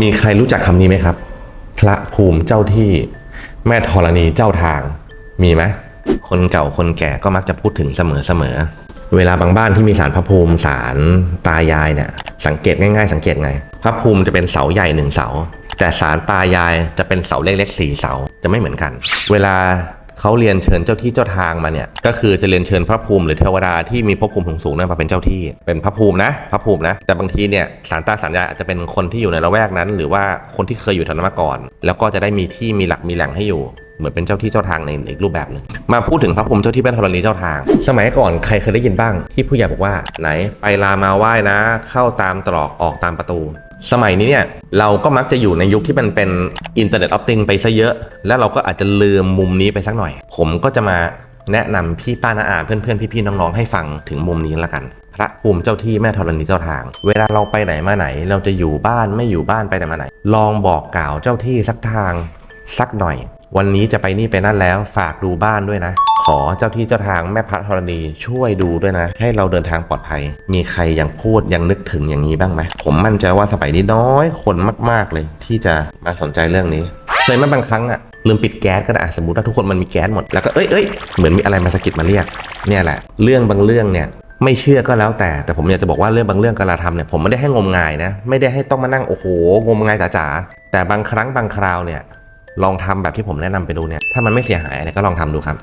มีใครรู้จักคำนี้ไหมครับ พระภูมิเจ้าที่ แม่ธรณีเจ้าทาง มีไหมคนเก่าคนแก่ก็มักจะพูดถึงเสมอเสมอเวลาบางบ้านที่มีสารพระภูมิสารตายายเนี่ย สังเกตง่ายๆ สังเกตไง พระภูมิจะเป็นเสาใหญ่หนึ่งเสา แต่สารตายายจะเป็นเสาเล็กๆสี่เสาจะไม่เหมือนกัน เวลา เขาเรียนเชิญเจ้าที่เจ้าทางมาเนี่ยก็คือจะเรียนเชิญพระภูมิหรือเทวดาที่มีภพภูมิสูงๆนั่นมาเป็นเจ้าที่เป็นพระภูมินะพระภูมินะ แต่บางทีเนี่ยสารตาสารยาอาจจะเป็นคนที่อยู่ในละแวกนั้น หรือว่าคนที่เคยอยู่แถวนั้นมาก่อน แล้วก็จะได้มีที่มีหลักมีแหล่งให้อยู่ เหมือนเป็นเจ้าที่เจ้าทางในอีกรูปแบบหนึ่งมาพูดถึงพระภูมิเจ้าที่เป็นธรณีเจ้าทาง สมัยก่อนใครเคยได้ยินบ้าง ที่ผู้ใหญ่บอกว่าไหนไปลามาไหว้นะ เข้าตามตรอกออกตามประตู สมัยนี้เนี่ยเราก็มักจะอยู่ในยุคที่มันเป็นอินเทอร์เน็ตออฟติงไปซะเยอะ แล้วเราก็อาจจะลืมมุมนี้ไปสักหน่อย ผมก็จะมาแนะนำพี่ป้าน้าอาเพื่อนเพื่อนพี่พี่ๆ น้องๆ ให้ฟังถึงมุมนี้ละกัน พระภูมิเจ้าที่แม่ธรณีเจ้าทาง เวลาเราไปไหนมาไหน เราจะอยู่บ้านไม่อยู่บ้านไปไหนมาไหน ลองบอกกล่าวเจ้าที่สักทางสักหน่อย วันนี้จะไปนี่ไปนั่นแล้วฝากดูบ้านด้วยนะ ขอเจ้าที่เจ้าทางแม่พระธรณีช่วยดูด้วยนะ ให้เราเดินทางปลอดภัย มีใครยังพูดยังนึกถึงอย่างนี้บ้างไหมผมมั่นใจว่าสมัยนี้น้อยคนมากๆเลย ที่จะมาสนใจเรื่องนี้เคยไหมบางครั้งอะลืมปิดแก๊สก็ได้สมมติว่าทุกคนมันมีแก๊สหมดแล้วก็เอ้ยเอ้ยเหมือนมีอะไรมาสะกิดมาเรียกเนี่ยแหละ เรื่องบางเรื่องเนี่ยไม่เชื่อก็แล้วแต่แต่ผมอยากจะบอกว่าเรื่องบางเรื่องการะทำเนี่ยผมไม่ได้ให้งมงายนะ ไม่ได้ให้ต้องมานั่งโอ้โห งมงายจ๋าๆแต่บางครั้งบางคราวเนี่ย ลองทำแบบที่ผมแนะนำไปดูเนี่ย ถ้ามันไม่เสียหายอะไรก็ลองทำดูครับ